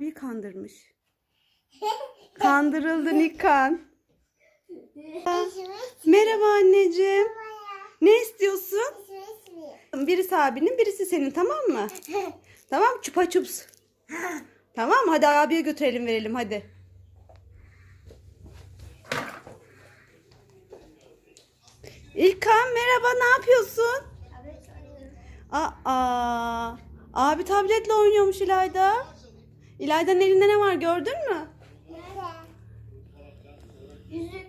abiyi kandırmış. Kandırıldın İlkan. Merhaba anneciğim. Ne istiyorsun? Birisi abinin birisi senin tamam mı? Tamam çupa çups. Tamam hadi abiye götürelim verelim hadi. İlkan merhaba ne yapıyorsun? Aa, abi tabletle oynuyormuş İlayda. İlayda'nın elinde ne var gördün mü? Yüzük.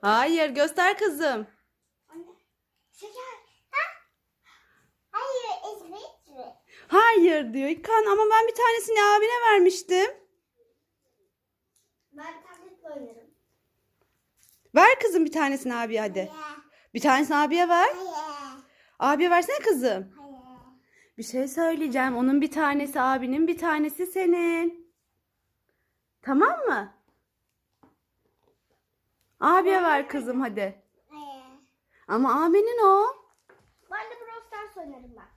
Hayır göster kızım. Şeker. Ha? Hayır, İsmet mi? Hayır diyor İlkan ama ben bir tanesini abine vermiştim. Ben tabletle oynarım. Ver kızım bir tanesini abiye hadi. Bir tanesini abiye ver. Hayır. Abiye versene kızım. Bir şey söyleyeceğim. Onun bir tanesi abinin bir tanesi senin. Tamam mı? Abiye ver kızım hadi. Ama abinin o. Ben de Brawl Stars oynarım bak.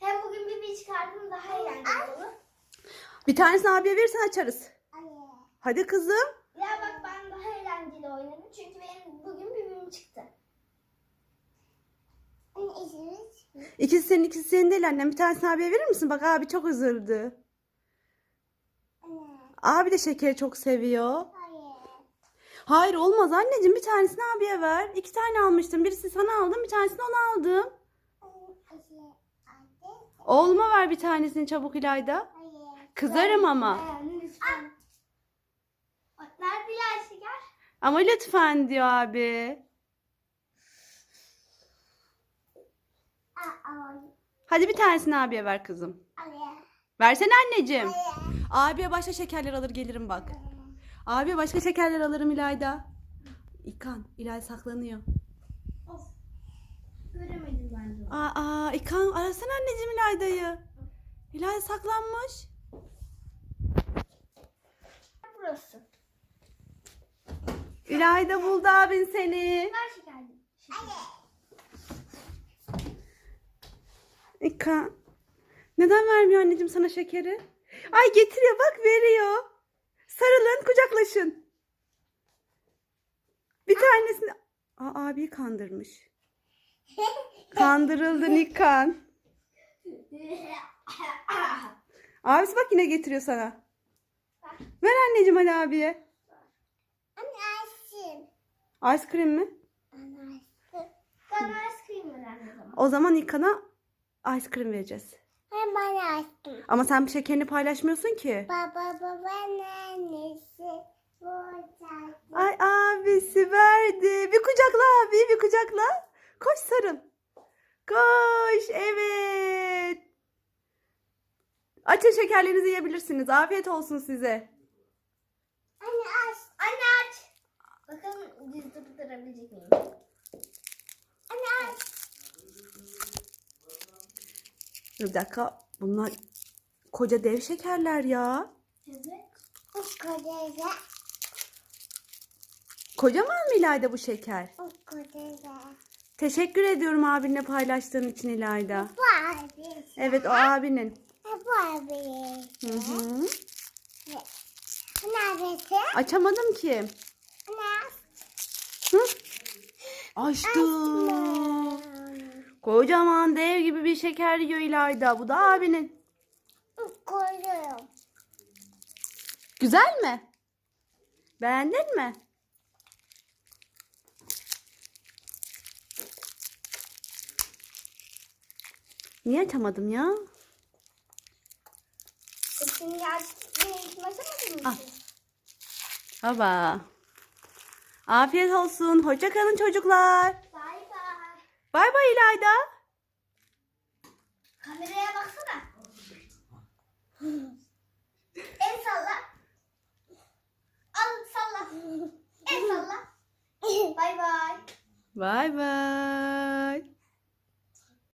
Hem bugün bir bir çıkardım daha eğlenceli olur. bir tanesini abiye verirsen açarız. Hayır. Hadi kızım. Ya bak ben daha eğlenceli oynarım çünkü benim bugün bir birim çıktı. Anne İsmet mi? İkisi senin ikisi senin değil annem. Bir tanesini abiye verir misin? Bak abi çok üzüldü. Abi de şekeri çok seviyor. Hayır. Hayır olmaz anneciğim. Bir tanesini abiye ver. İki tane almıştım. Birisi sana aldım. Bir tanesini ona aldım. Oğluma ver bir tanesini çabuk İlayda. Hayır. Kızarım ama. Ama lütfen diyor abi. Hadi bir tanesini abiye ver kızım. Hayır. Versene anneciğim. Abiye başka şekerler alır gelirim bak. Abiye başka şekerler alırım İlayda. İkan, İlay saklanıyor. Of. Göremedim ben de. Aa, aa İkan arasana anneciğim İlayda'yı. İlay saklanmış. Burası. İlayda buldu abin seni. Ver İkan. Neden vermiyor anneciğim sana şekeri? Ay getiriyor bak veriyor. Sarılın kucaklaşın. Bir tanesini... Aa, abiyi kandırmış. Kandırıldın İkan. Abisi bak yine getiriyor sana. Ver anneciğim hadi abiye. Anne. Ice cream mi? Anne açsın. Bana ice cream ver o zaman. O zaman İkan'a ice cream vereceğiz. Hem bana açsın. Ama sen şekerini paylaşmıyorsun ki. Baba baba annesi. Burada. Ay abisi verdi. Bir kucakla abi bir kucakla. Koş sarıl. Koş evet. Açın şekerlerinizi yiyebilirsiniz. Afiyet olsun size. Anne aç. Anne aç. Bakalım düz durdurabilecek miyim? Anne aç. Dur bir dakika. Bunlar koca dev şekerler ya. Evet. O kadar. Kocaman mı İlayda bu şeker? O kadar. Teşekkür ediyorum abinle paylaştığın için İlayda. Bu abi. Evet o abinin. Bu abi. Hı hı. Bu neresi? Açamadım ki. Anne. Hı? Açtım. Kocaman dev gibi bir şeker yiyor İlayda. Bu da abinin. Koyuyorum. Güzel mi? Beğendin mi? Niye açamadım ya? Şimdi artık başlamadın mı? Al. Baba. Afiyet olsun. Hoşça kalın çocuklar. Bay bay.